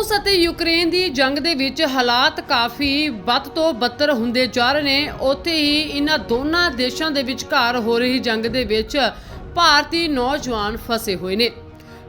ਰੂਸ ਅਤੇ ਯੂਕਰੇਨ ਦੀ ਜੰਗ ਦੇ ਵਿੱਚ ਹਾਲਾਤ ਕਾਫੀ ਵੱਧ ਤੋਂ ਬੱਤਰ ਹੁੰਦੇ ਜਾ ਰਹੇ ਨੇ। ਉੱਥੇ ਹੀ ਇਹਨਾਂ ਦੋਨਾਂ ਦੇਸ਼ਾਂ ਦੇ ਵਿਚਕਾਰ ਹੋ ਰਹੀ ਜੰਗ ਦੇ ਵਿੱਚ ਭਾਰਤੀ ਨੌਜਵਾਨ ਫਸੇ ਹੋਏ ਨੇ।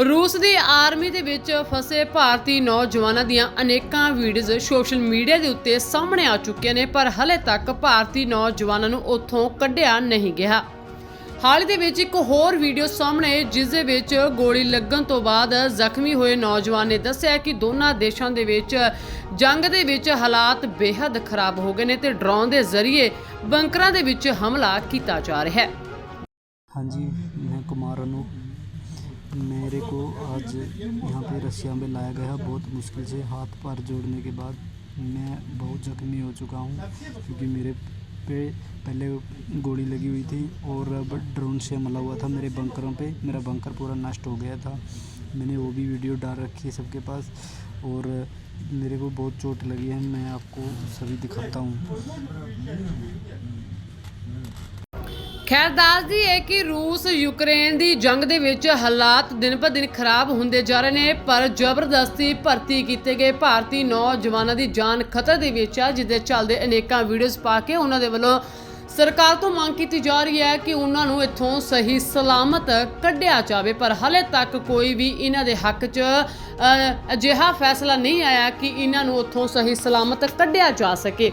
ਰੂਸ ਦੀ ਆਰਮੀ ਦੇ ਵਿੱਚ ਫਸੇ ਭਾਰਤੀ ਨੌਜਵਾਨਾਂ ਦੀਆਂ ਅਨੇਕਾਂ ਵੀਡੀਓਜ਼ ਸੋਸ਼ਲ ਮੀਡੀਆ ਦੇ ਉੱਤੇ ਸਾਹਮਣੇ ਆ ਚੁੱਕੀਆਂ ਨੇ, ਪਰ ਹਲੇ ਤੱਕ ਭਾਰਤੀ ਨੌਜਵਾਨਾਂ ਨੂੰ ਉੱਥੋਂ ਕੱਢਿਆ ਨਹੀਂ ਗਿਆ। ਹਾਲ ਹੀ ਦੇ ਵਿੱਚ ਇੱਕ ਹੋਰ ਵੀਡੀਓ ਸਾਹਮਣੇ ਜਿਸ ਦੇ ਵਿੱਚ ਗੋਲੀ ਲੱਗਣ ਤੋਂ ਬਾਅਦ ਜ਼ਖਮੀ ਹੋਏ ਨੌਜਵਾਨ ਨੇ ਦੱਸਿਆ ਕਿ ਦੋਨਾਂ ਦੇਸ਼ਾਂ ਦੇ ਵਿੱਚ ਜੰਗ ਦੇ ਵਿੱਚ ਹਾਲਾਤ ਬੇहद ਖਰਾਬ ਹੋ ਗਏ ਨੇ ਤੇ ਡਰੋਨ ਦੇ ਜ਼ਰੀਏ ਬੰਕਰਾਂ ਦੇ ਵਿੱਚ ਹਮਲਾ ਕੀਤਾ ਜਾ ਰਿਹਾ ਹੈ। ਹਾਂਜੀ, ਮੈਂ ਕੁਮਾਰ ਨੂੰ ਮੇਰੇ को ਅੱਜ यहाँ पे रसिया में लाया गया बहुत मुश्किल से हाथ पैर जोड़ने के बाद मैं बहुत जख्मी हो चुका हूँ क्योंकि मेरे पे पहले गोली लगी हुई थी और अब ड्रोन से हमला हुआ था मेरे बंकरों पे। मेरा बंकर पूरा नष्ट हो गया था। मैंने वो भी वीडियो डाल रखी है सबके पास और मेरे को बहुत चोट लगी है। मैं आपको सभी दिखाता हूँ। ਖੈਰ ਦੱਸਦੀ ਹੈ ਕਿ ਰੂਸ ਯੂਕਰੇਨ ਦੀ ਜੰਗ ਦੇ ਵਿੱਚ ਹਾਲਾਤ ਦਿਨ ਪਰ ਦਿਨ ਖਰਾਬ ਹੁੰਦੇ ਜਾ ਰਹੇ ਨੇ, ਪਰ ਜ਼ਬਰਦਸਤੀ ਭਰਤੀ ਕੀਤੇ ਗਏ ਭਾਰਤੀ ਨੌਜਵਾਨਾਂ ਦੀ ਜਾਨ ਖਤਰੇ ਦੇ ਵਿੱਚ ਆ, ਜਿਸ ਦੇ ਚੱਲਦੇ ਅਨੇਕਾਂ ਵੀਡੀਓਜ਼ ਪਾ ਕੇ ਉਹਨਾਂ ਦੇ ਵੱਲੋਂ ਸਰਕਾਰ ਤੋਂ ਮੰਗ ਕੀਤੀ ਜਾ ਰਹੀ ਹੈ ਕਿ ਉਹਨਾਂ ਨੂੰ ਇੱਥੋਂ ਸਹੀ ਸਲਾਮਤ ਕੱਢਿਆ ਜਾਵੇ, ਪਰ ਹਲੇ ਤੱਕ ਕੋਈ ਵੀ ਇਹਨਾਂ ਦੇ ਹੱਕ 'ਚ ਅਜਿਹਾ ਫੈਸਲਾ ਨਹੀਂ ਆਇਆ ਕਿ ਇਹਨਾਂ ਨੂੰ ਉੱਥੋਂ ਸਹੀ ਸਲਾਮਤ ਕੱਢਿਆ ਜਾ ਸਕੇ।